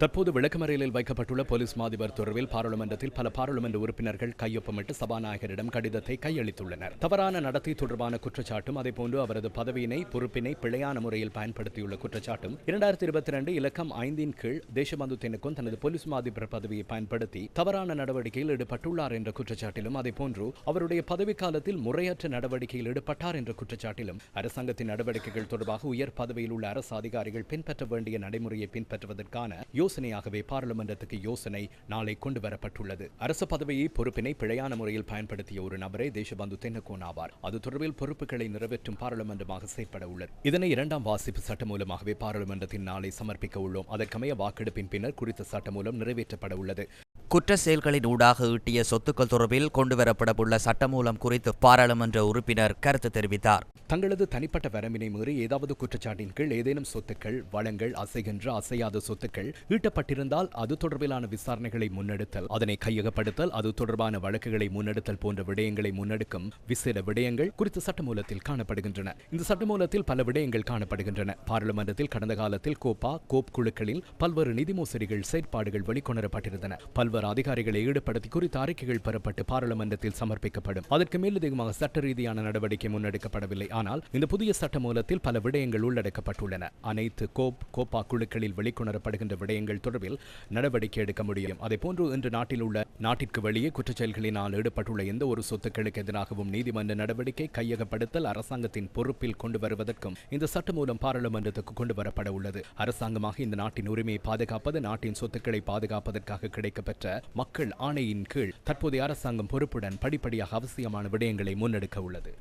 தற்போது விளக்கமறையில் வைக்கப்பட்டுள்ள போலீஸ் மாதிபர் தொடர்பில் பாராளுமன்றத்தில் பல பாராளுமன்ற உறுப்பினர்கள் கையொப்பமிட்டு சபாநாயகரிடம் கடிதத்தை கையளித்துள்ளனர். தவறான நடத்தை தொடர்பான குற்றச்சாட்டும் அதேபோன்று அவரது பதவியினை பொறுப்பினை பிழையான முறையில் பயன்படுத்தியுள்ள குற்றச்சாட்டும் இரண்டாயிரத்தி இருபத்தி ரெண்டு இலக்கம் ஐந்தின் கீழ் தேசபந்து தென்னக்கும் தனது போலீஸ் மாதிபர் பதவியை பயன்படுத்தி தவறான நடவடிக்கையில் ஈடுபட்டுள்ளார் என்ற குற்றச்சாட்டிலும் அதேபோன்று அவருடைய பதவிக்காலத்தில் முறையற்ற நடவடிக்கையில் ஈடுபட்டார் என்ற குற்றச்சாட்டிலும் அரசாங்கத்தின் நடவடிக்கைகள் தொடர்பாக உயர் பதவியில் உள்ள அரசு அதிகாரிகள் பின்பற்ற வேண்டிய நடைமுறையை பின்பற்றுவதற்கான யோசனையாகவே பாராளுமன்றத்துக்கு யோசனை நாளை கொண்டு வரப்பட்டுள்ளது. அரசு பதவியை பொறுப்பினை பிழையான முறையில் பயன்படுத்திய ஒரு நபரே தேசபந்து தென்னகோன் ஆவார். அது தொடர்பில் பொறுப்புகளை நிறைவேற்றும் பாராளுமன்றமாக செயற்பட உள்ளது. இதனை இரண்டாம் வாசிப்பு சட்டம் மூலமாகவே பாராளுமன்றத்தின் நாளை சமர்ப்பிக்க உள்ளோம். அதற்கமைய வாக்கெடுப்பின் பின்னர் குறித்த சட்டம் மூலம் நிறைவேற்றப்பட உள்ளது. குற்ற செயல்களின் ஊடாக ஈட்டிய சொத்துக்கள் தொடர்பில் கொண்டுவரப்படவுள்ள சட்டமூலம் குறித்து பாராளுமன்ற உறுப்பினர் கருத்து தெரிவித்தார். தங்களது தனிப்பட்ட வரம்பினை மீறி ஏதாவது குற்றச்சாட்டின் கீழ் ஏதேனும் சொத்துக்கள் வளங்கள் அசைகின்ற அசையாத சொத்துக்கள் ஈட்டப்பட்டிருந்தால் அது தொடர்பிலான விசாரணைகளை முன்னெடுத்தல் அதனை கையகப்படுத்தல் அது தொடர்பான வழக்குகளை முன்னெடுத்தல் போன்ற விடயங்களை முன்னெடுக்கும் விசேட விடயங்கள் குறித்த சட்டமூலத்தில் காணப்படுகின்றன. இந்த சட்டமூலத்தில் பல விடயங்கள் காணப்படுகின்றன. பாராளுமன்றத்தில் கடந்த காலத்தில் கோப்பா கோப் குழுக்களில் பல்வேறு நிதி மோசடிகள் செயற்பாடுகள் வெளிக்கொணரப்பட்டிருந்தன. பல்வேறு அதிகாரிகளை ஈடுபடுத்தி குறித்த அறிக்கைகள் பெறப்பட்டு பாராளுமன்றத்தில் சமர்ப்பிக்கப்படும். அதற்கு மேலதிகமாக சட்ட ரீதியான நடவடிக்கை முன்னெடுக்கப்படவில்லை. ஆனால் இந்த புதிய சட்ட மூலத்தில் பல விடயங்கள் உள்ளடக்கப்பட்டுள்ளன. அனைத்து கோப் கோப்பா குழுக்களில் வெளிக்கொணரப்படுகின்ற விடயங்கள் தொடர்பில் நடவடிக்கை எடுக்க முடியும். அதேபோன்று இன்று நாட்டில் உள்ள நாட்டிற்கு வெளியே குற்றச்செயல்களினால் ஈடுபட்டுள்ள எந்த ஒரு சொத்துக்களுக்கு எதிராகவும் நீதிமன்ற நடவடிக்கை கையகப்படுத்தல் அரசாங்கத்தின் பொறுப்பில் கொண்டு வருவதற்கும் இந்த சட்ட மூலம் பாராளுமன்றத்துக்கு கொண்டு வரப்பட உள்ளது. அரசாங்கமாக இந்த நாட்டின் உரிமையை பாதுகாப்பது நாட்டின் சொத்துக்களை பாதுகாப்பதற்காக கிடைக்கப்பெற்ற மக்கள் ஆணையின் கீழ் தற்போதைய அரசாங்கம் பொறுப்புடன் படிப்படியாக அவசியமான விடயங்களை முன்னெடுக்க உள்ளது.